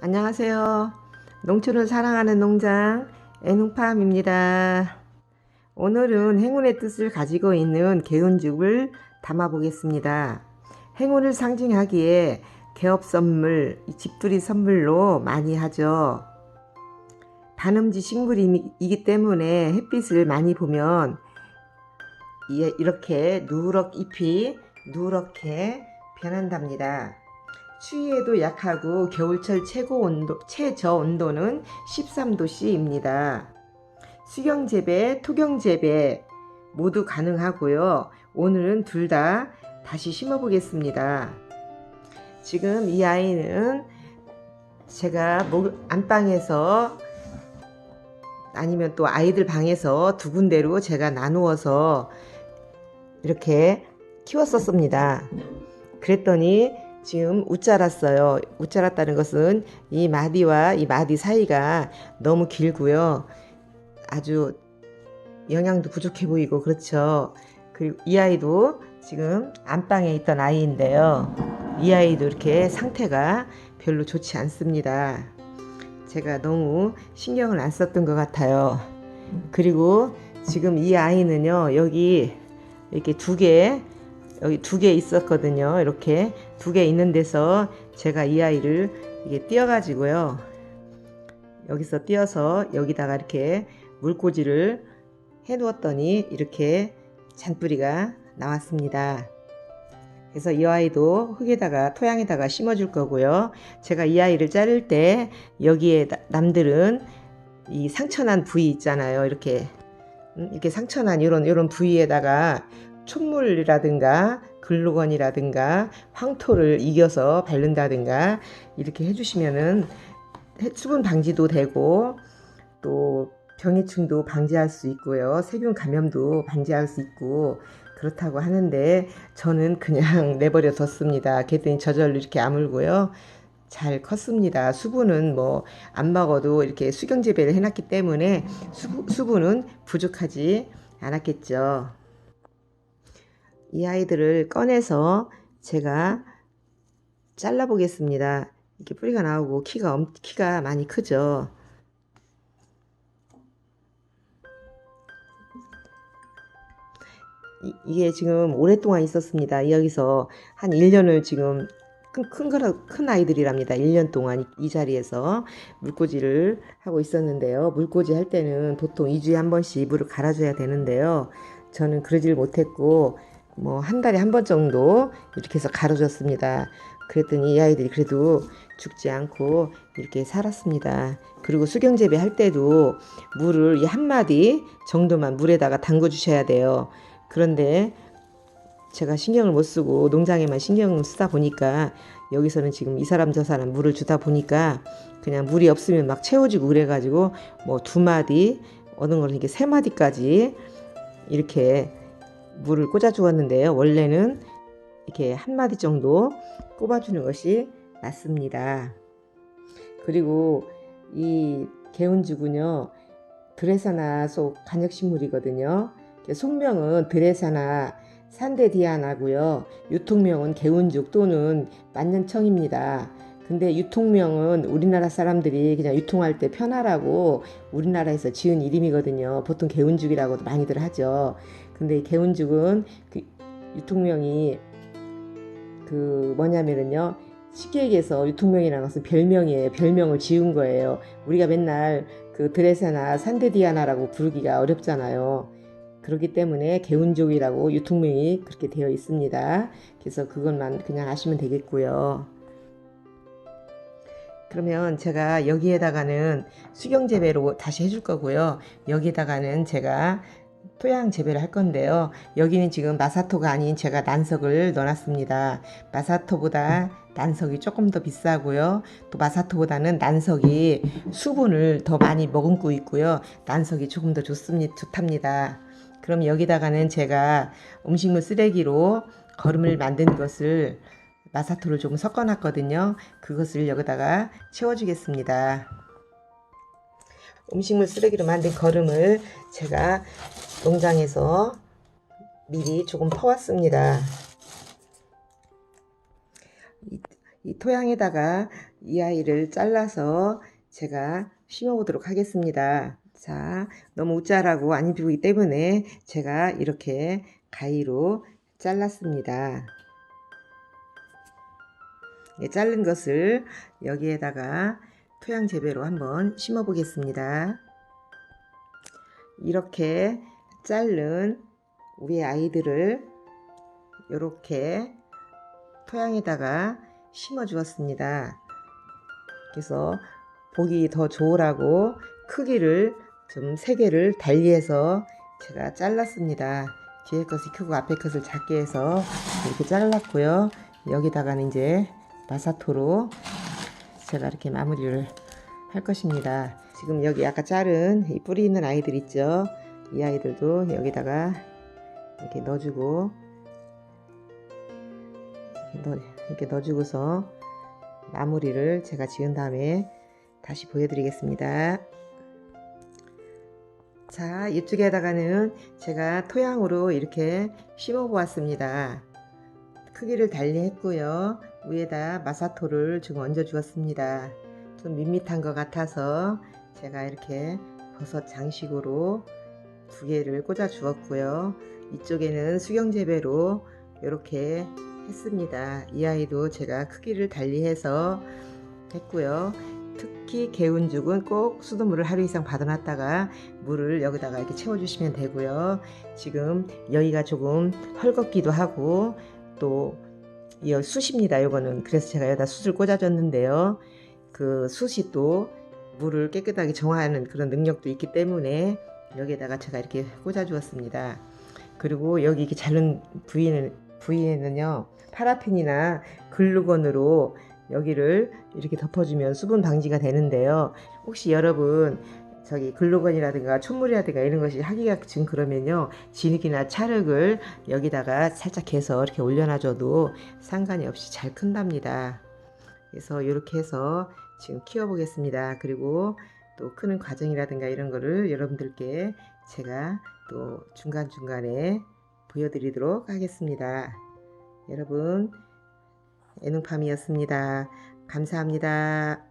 안녕하세요. 농촌을 사랑하는 농장 애농팜입니다. 오늘은 행운의 뜻을 가지고 있는 개운죽을 담아 보겠습니다. 행운을 상징하기에 개업 선물, 이 집들이 선물로 많이 하죠. 반음지 식물이기 때문에 햇빛을 많이 보면 이- 이렇게 누렇 잎이 누렇게 변한답니다. 추위에도 약하고 겨울철 최고 온도, 최저 온도는 13도씨입니다. 수경 재배, 토경 재배 모두 가능하고요. 오늘은 둘 다 다시 심어 보겠습니다. 지금 이 아이는 제가 목, 안방에서 아니면 또 아이들 방에서 두 군데로 제가 나누어서 이렇게 키웠었습니다. 그랬더니 지금 웃자랐어요. 웃자랐다는 것은 이 마디와 이 마디 사이가 너무 길고요. 아주 영양도 부족해 보이고 그렇죠. 그리고 이 아이도 지금 안방에 있던 아이인데요. 이 아이도 이렇게 상태가 별로 좋지 않습니다. 제가 너무 신경을 안 썼던 것 같아요. 그리고 지금 이 아이는요, 여기 이렇게 두 개, 여기 두 개 있었거든요. 이렇게 두 개 있는 데서 제가 이 아이를 이게 띄어가지고요. 여기서 띄어서 여기다가 이렇게 물꽂이를 해 두었더니 이렇게 잔뿌리가 나왔습니다. 그래서 이 아이도 흙에다가 토양에다가 심어줄 거고요. 제가 이 아이를 자를 때 여기에 나- 남들은 이 상처난 부위 있잖아요. 이렇게 음, 이렇게 상처난 이런 이런 부위에다가 촛물이라든가 글루건이라든가 황토를 이겨서 바른다든가 이렇게 해주시면은 해- 수분 방지도 되고 또 병해충도 방지할 수 있고요. 세균 감염도 방지할 수 있고 그렇다고 하는데 저는 그냥 내버려 뒀습니다. 그랬더니 저절로 이렇게 아물고요. 잘 컸습니다. 수분은 뭐 안 먹어도 이렇게 수경 재배를 해놨기 때문에 수, 수분은 부족하지 않았겠죠. 이 아이들을 꺼내서 제가 잘라 보겠습니다. 이렇게 뿌리가 나오고 키가 엄, 키가 많이 크죠. 이, 이게 지금 오랫동안 있었습니다. 여기서 한 1년을 지금 큰, 큰, 큰 아이들이랍니다. 1년 동안 이, 이 자리에서 물꽂이를 하고 있었는데요. 물꽂이 할 때는 보통 2주에 한 번씩 물을 갈아줘야 되는데요. 저는 그러질 못했고, 뭐, 한 달에 한 번 정도 이렇게 해서 갈아줬습니다. 그랬더니 이 아이들이 그래도 죽지 않고 이렇게 살았습니다. 그리고 수경재배 할 때도 물을 이 한 마디 정도만 물에다가 담궈 주셔야 돼요. 그런데 제가 신경을 못 쓰고 농장에만 신경을 쓰다 보니까 여기서는 지금 이 사람 저 사람 물을 주다 보니까 그냥 물이 없으면 막 채워지고 그래가지고 뭐 두 마디 어느 거는 이게 세 마디까지 이렇게 물을 꽂아 주었는데요. 원래는 이렇게 한 마디 정도 꼽아주는 것이 맞습니다. 그리고 이 개운죽은요 드레사나 속 간역식물이거든요. 속명은 드레사나 산데디아나고요. 유통명은 개운죽 또는 만년청입니다. 근데 유통명은 우리나라 사람들이 그냥 유통할 때 편하라고 우리나라에서 지은 이름이거든요. 보통 개운죽이라고도 많이들 하죠. 근데 이 개운죽은 그 유통명이 그 뭐냐면은요. 쉽게 얘기해서 유통명이라는 것은 별명이에요. 별명을 지은 거예요. 우리가 맨날 그 드레사나 산데디아나라고 부르기가 어렵잖아요. 그렇기 때문에 개운족이라고 유통명이 그렇게 되어 있습니다. 그래서 그것만 그냥 아시면 되겠고요. 그러면 제가 여기에다가는 수경 재배로 다시 해줄 거고요. 여기에다가는 제가 토양 재배를 할 건데요. 여기는 지금 마사토가 아닌 제가 난석을 넣어놨습니다. 마사토보다 난석이 조금 더 비싸고요. 또 마사토보다는 난석이 수분을 더 많이 머금고 있고요. 난석이 조금 더 좋습니다. 좋답니다. 그럼 여기다가는 제가 음식물 쓰레기로 거름을 만든 것을 마사토를 조금 섞어놨거든요. 그것을 여기다가 채워주겠습니다. 음식물 쓰레기로 만든 거름을 제가 농장에서 미리 조금 퍼왔습니다. 이, 이 토양에다가 이 아이를 잘라서 제가 심어보도록 하겠습니다. 자, 너무 우짜라고 안 입히기 때문에 제가 이렇게 가위로 잘랐습니다. 예, 자른 것을 여기에다가 토양 재배로 한번 심어 보겠습니다. 이렇게 자른 우리 아이들을 이렇게 토양에다가 심어 주었습니다. 그래서 보기 더 좋으라고 크기를 좀 세 개를 달리해서 제가 잘랐습니다. 뒤에 것이 크고 앞에 것을 작게 해서 이렇게 잘랐고요. 여기다가는 이제 마사토로 제가 이렇게 마무리를 할 것입니다. 지금 여기 아까 자른 이 뿌리 있는 아이들 있죠? 이 아이들도 여기다가 이렇게 넣어주고 이렇게, 넣어주고서 마무리를 제가 지은 다음에 다시 보여드리겠습니다. 자, 이쪽에다가는 제가 토양으로 이렇게 심어 보았습니다. 크기를 달리 했고요. 위에다 마사토를 좀 얹어 주었습니다. 좀 밋밋한 것 같아서 제가 이렇게 버섯 장식으로 두 개를 꽂아 주었고요. 이쪽에는 수경 재배로 이렇게 했습니다. 이 아이도 제가 크기를 달리해서 했고요. 특히 개운죽은 꼭 수돗물을 하루 이상 받아놨다가 물을 여기다가 이렇게 채워주시면 되고요. 지금 여기가 조금 헐겁기도 하고 또이 숯입니다. 요거는 그래서 제가 여기다 숯을 꽂아줬는데요. 그 숯이 또 물을 깨끗하게 정화하는 그런 능력도 있기 때문에 여기에다가 제가 이렇게 꽂아주었습니다. 그리고 여기 이렇게 자른 부위는 부위에는요 파라핀이나 글루건으로 여기를 이렇게 덮어주면 수분 방지가 되는데요. 혹시 여러분 저기 글루건이라든가 촛물이라든가 이런 것이 하기가 지금 그러면요 진흙이나 찰흙을 여기다가 살짝 해서 이렇게 올려놔줘도 상관이 없이 잘 큰답니다. 그래서 이렇게 해서 지금 키워 보겠습니다. 그리고 또 크는 과정이라든가 이런 거를 여러분들께 제가 또 중간중간에 보여드리도록 하겠습니다. 여러분, 애능팜이었습니다. 감사합니다.